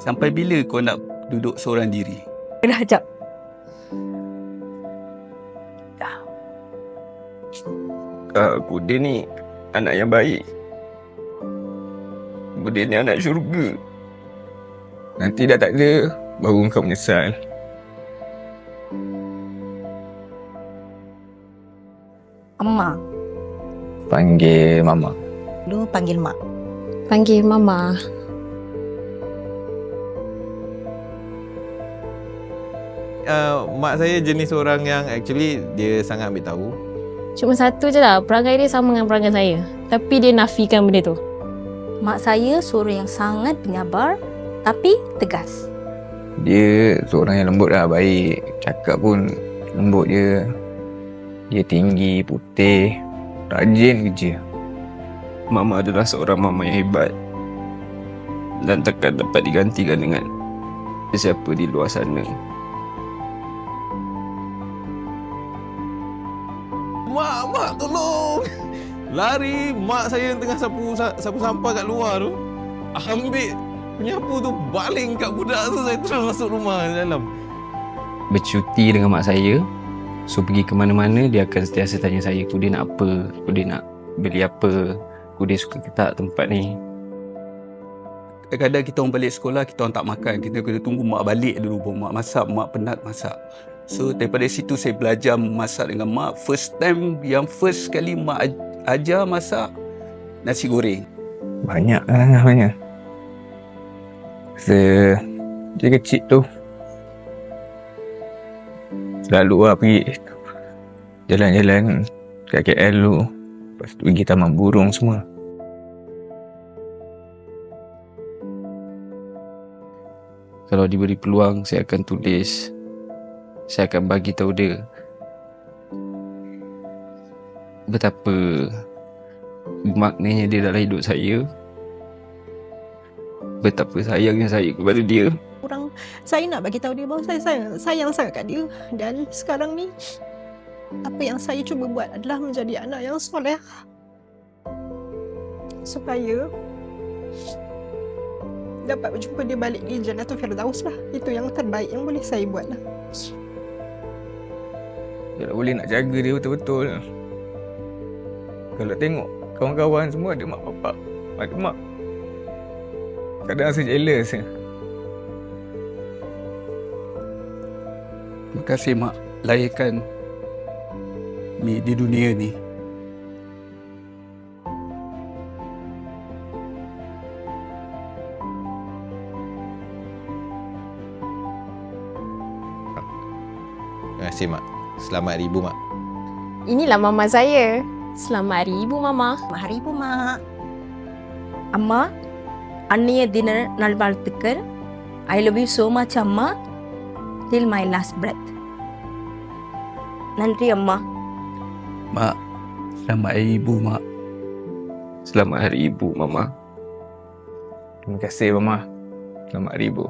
Sampai bila kau nak duduk seorang diri? Dah jap. Aku dia ni anak yang baik. Dia ni anak syurga. Nanti dah tak ada, baru kau menyesal. Amma. Panggil Mama. Lu panggil mak. Panggil Mama. uh, mak saya jenis orang yang actually dia sangat ambil tahu. Cuma satu je lah, perangai dia sama dengan perangai saya. Tapi dia nafikan benda tu. Mak saya seorang yang sangat penyabar tapi tegas. Dia seorang yang lembut lah, baik. Cakap pun lembut dia. Dia tinggi, putih, rajin kerja. Mama adalah seorang mama yang hebat. Dan takkan dapat digantikan dengan siapa di luar sana. Mak, mak tolong. Lari mak saya yang tengah sapu sapu sampah kat luar tu. Ambil penyapu tu baling kat budak tu saya terus masuk rumah dalam. Bercuti dengan mak saya. So pergi ke mana-mana dia akan sentiasa tanya saya Kudir nak apa Kudir nak beli apa Kudir suka ke tak tempat ni Kadang-kadang kita orang balik sekolah, kita orang tak makan. Kita kena tunggu mak balik dulu baru mak masak. Mak penat masak. So daripada situ saya belajar masak dengan mak. First time, yang first kali mak aj- ajar masak nasi goreng. Banyak lah banyak Saya Dia kecil tu Selalu lah pergi Jalan-jalan Kat KL tu. Lepas tu pergi taman burung semua. Kalau diberi peluang Saya akan tulis. Saya akan bagi tahu dia Betapa Maknanya dia dalam hidup saya Betapa sayangnya saya kepada dia orang saya nak bagi tahu dia bahawa saya sayang, sayang sangat kat dia. Dan sekarang ni apa yang saya cuba buat adalah menjadi anak yang soleh. Supaya dapat berjumpa dia balik di Jannatul Firdaus lah. Itu yang terbaik yang boleh saya buat lah. Dia tak boleh nak jaga dia betul-betul. Kalau tengok kawan-kawan semua ada mak bapak Ada mak. Kadang rasa jealous Terima kasih mak lahirkan ni di dunia ni. Terima kasih mak. Selamat hari ibu mak. Inilah Mama saya. Selamat Hari Ibu, Mama. Hari ibu mak. அம்மா அன்னைய தின நல்வாழ்த்துக்கள் I love you so much அம்மா டில் my last breadth நன்றி அம்மா Mak, selamat hari ibu mak. Selamat Hari Ibu Mama Terima kasih Mama Selamat Hari Ibu